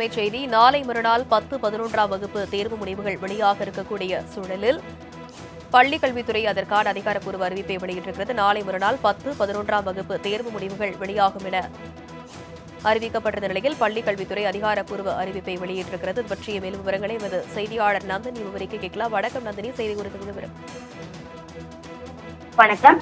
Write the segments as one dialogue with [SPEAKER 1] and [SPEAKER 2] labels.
[SPEAKER 1] அண்மை செய்தி நாளை மறுநாள் பத்து பதினொன்றாம் வகுப்பு தேர்வு முடிவுகள் வெளியாக இருக்கக்கூடிய சூழலில் பள்ளிக்கல்வித்துறை அதற்கான அதிகாரப்பூர்வ அறிவிப்பை வெளியிட்டிருக்கிறது. நாளை மறுநாள் பத்து பதினொன்றாம் வகுப்பு தேர்வு முடிவுகள் வெளியாகும் என அறிவிக்கப்பட்ட நிலையில் பள்ளிக் கல்வித்துறை அதிகாரப்பூர்வ அறிவிப்பை வெளியிட்டிருக்கிறது. பற்றிய மேலும் விவரங்களை எமது செய்தியாளர் நந்தினி விவரிக்க கேட்கலாம். வணக்கம் நந்தினி. செய்தி குறித்த விவரம்.
[SPEAKER 2] வணக்கம்.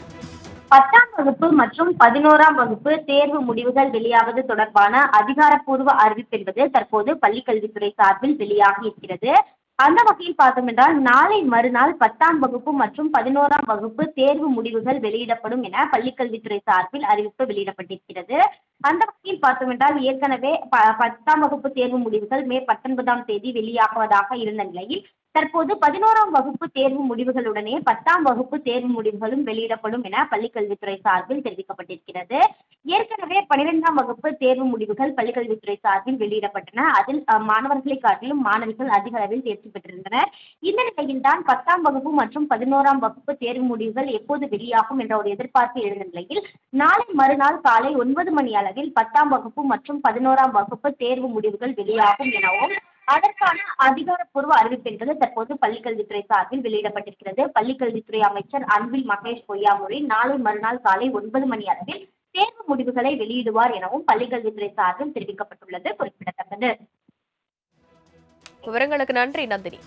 [SPEAKER 2] பத்தாம் வகுப்பு மற்றும் பதினோராம் வகுப்பு தேர்வு முடிவுகள் வெளியாவது தொடர்பான அதிகாரப்பூர்வ அறிவிப்பு என்பது தற்போது பள்ளிக்கல்வித்துறை சார்பில் வெளியாகி இருக்கிறது. அந்த வகையில் பார்த்தோம் என்றால் நாளை மறுநாள் பத்தாம் வகுப்பு மற்றும் பதினோராம் வகுப்பு தேர்வு முடிவுகள் வெளியிடப்படும் என பள்ளிக்கல்வித்துறை சார்பில் அறிவிப்பு வெளியிடப்பட்டிருக்கிறது. அந்த வகையில் பார்த்தோம் என்றால் ஏற்கனவே ப- பத்தாம் வகுப்பு தேர்வு முடிவுகள் மே பத்தொன்பதாம் தேதி வெளியாகுவதாக இருந்த நிலையில் தற்போது பதினோராம் வகுப்பு தேர்வு முடிவுகளுடனே பத்தாம் வகுப்பு தேர்வு முடிவுகளும் வெளியிடப்படும் என பள்ளிக்கல்வித்துறை சார்பில் தெரிவிக்கப்பட்டிருக்கிறது. ஏற்கனவே பனிரெண்டாம் வகுப்பு தேர்வு முடிவுகள் பள்ளிக்கல்வித்துறை சார்பில் வெளியிடப்பட்டன. அதில் மாணவர்களை காட்டிலும் மாணவிகள் அதிக அளவில் தேர்ச்சி பெற்றிருந்தனர். இந்த நிலையில்தான் பத்தாம் வகுப்பு மற்றும் பதினோராம் வகுப்பு தேர்வு முடிவுகள் எப்போது வெளியாகும் என்ற ஒரு எதிர்பார்ப்பு எழுந்த நிலையில் நாளை மறுநாள் காலை ஒன்பது மணி அளவில் பத்தாம் வகுப்பு மற்றும் பதினோராம் வகுப்பு தேர்வு முடிவுகள் வெளியாகும் எனவும் அதற்கான அதிகாரப்பூர்வ அறிவிப்பு என்பது தற்போது பள்ளிக்கல்வித்துறை சார்பில் வெளியிடப்பட்டிருக்கிறது. பள்ளிக்கல்வித்துறை அமைச்சர் அன்பில் மகேஷ் பொய்யாமொழி நாளை மறுநாள் காலை ஒன்பது மணி அளவில் தேர்வு முடிவுகளை வெளியிடுவார் எனவும் பள்ளிக்கல்வித்துறை சார்பில் தெரிவிக்கப்பட்டுள்ளது. குறிப்பிடத்தக்கது.
[SPEAKER 1] விவரங்களுக்கு நன்றி நந்தினி.